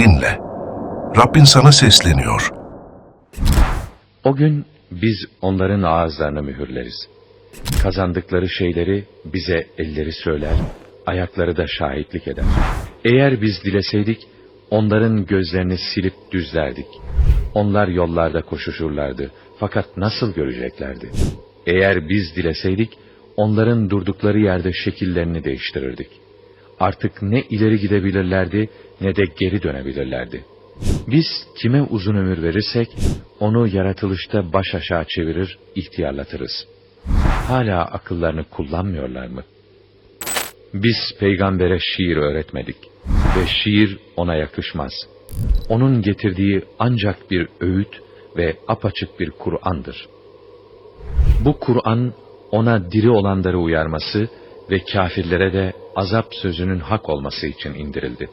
dinle. Rabbin sana sesleniyor. O gün biz onların ağızlarını mühürleriz. Kazandıkları şeyleri bize elleri söyler, ayakları da şahitlik eder. Eğer biz dileseydik, onların gözlerini silip düzlerdik. Onlar yollarda koşuşurlardı, fakat nasıl göreceklerdi? Eğer biz dileseydik, onların durdukları yerde şekillerini değiştirirdik. Artık ne ileri gidebilirlerdi, ne de geri dönebilirlerdi. Biz kime uzun ömür verirsek, onu yaratılışta baş aşağı çevirir, ihtiyarlatırız. Hala akıllarını kullanmıyorlar mı? Biz peygambere şiir öğretmedik ve şiir ona yakışmaz. Onun getirdiği ancak bir öğüt ve apaçık bir Kur'an'dır. Bu Kur'an ona diri olanları uyarması ve kafirlere de azap sözünün hak olması için indirildi.